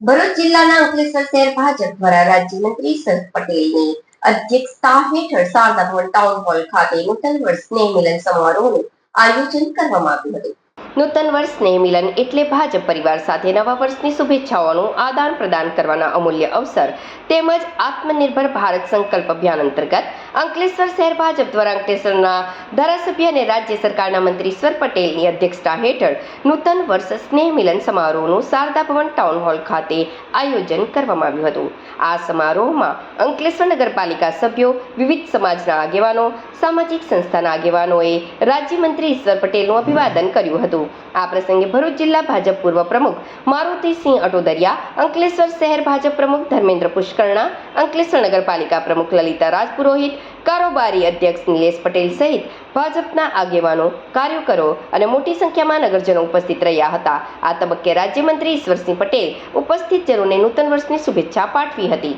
ભરૂચ જિલ્લાના અંકલેશ્વર શહેર ભાજપ દ્વારા રાજ્યમંત્રી સર પટેલની અધ્યક્ષતા હેઠળ શારદા ભવન ટાઉન હોલ ખાતે નૂતન વર્ષ સ્નેહ મિલન સમારોહનું આયોજન કરવામાં આવ્યું હતું. નૂતન વર્ષ સ્નેહ મિલન એટલે ભાજપ પરિવાર સાથે નવા વર્ષની શુભેચ્છાઓનું આદાન પ્રદાન કરવાના અમૂલ્ય અવસર તેમજ આત્મનિર્ભર ભારત સંકલ્પ અભિયાન અંતર્ગત અંકલેશ્વર શહેર ભાજપ દ્વારા અંકલેશ્વરના ધારાસભ્ય અને રાજ્ય સરકારના મંત્રી ઈશ્વર પટેલની અધ્યક્ષતા હેઠળ નૂતન વર્ષ સ્નેહ મિલન સમારોહનું શારદા ભવન ટાઉન હોલ ખાતે આયોજન કરવામાં આવ્યું હતું. આ સમારોહમાં અંકલેશ્વર નગરપાલિકા સભ્યો, વિવિધ સમાજના આગેવાનો, સામાજિક સંસ્થાના આગેવાનોએ રાજ્યમંત્રી ઈશ્વર પટેલનું અભિવાદન કર્યું હતું. આ પ્રસંગે ભરૂચ જિલ્લા ભાજપ પૂર્વ પ્રમુખ મારુતિસિંહ અટોદરિયા, અંકલેશ્વર શહેર ભાજપ પ્રમુખ ધર્મેન્દ્ર પુષ્કરણા, અંકલેશ્વર નગરપાલિકા પ્રમુખ લલિતા રાજપુરોહિત, કારોબારી અધ્યક્ષ નિલેશ પટેલ સહિત ભાજપના આગેવાનો, કાર્યકરો અને મોટી સંખ્યામાં નગરજનો ઉપસ્થિત રહ્યા હતા. આ તબક્કે રાજ્યમંત્રી ઈશ્વરસિંહ પટેલ ઉપસ્થિત જનોને નૂતન વર્ષની શુભેચ્છા પાઠવી હતી.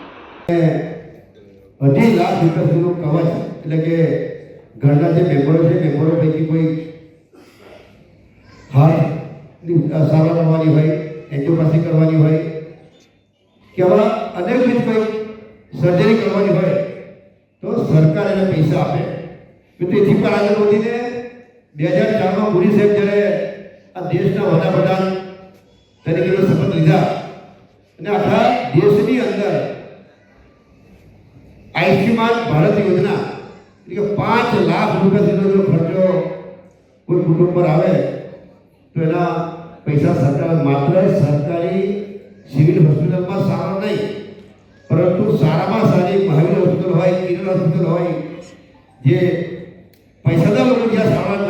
અઢી લાખ રૂપિયા કવચ, એટલે કે ઘરના જે મેમ્બરો છે, મેમ્બરો પૈકી કોઈ હાર્ટની સારવાર કરવાની હોય એન્જિયોપ્લાસ્ટી કરવાની હોય કે આવા અનેકવિધ કોઈ સર્જરી કરવાની હોય તો સરકાર એને પૈસા આપે તો તેથી પણ આજે મોદીને બે હજાર ચારમાં મોદી સાહેબ જ્યારે આ દેશના વડાપ્રધાન તરીકેનો શપથ લીધા અને આખા દેશની અંદર આયુષ્યમાન ભારત યોજના એટલે કે પાંચ લાખ રૂપિયા સુધીનો જો ખર્ચો કોઈ કુટુંબ પર આવે તો એના પૈસા સરકાર માત્ર સરકારી સિવિલ હોસ્પિટલમાં સારવાર નહીં, પરંતુ સારામાં સારી મહાવીર હોસ્પિટલ હોય, કિરણ હોસ્પિટલ હોય, જે પૈસાદાર લોકો જ્યાં સારવાર કરાવે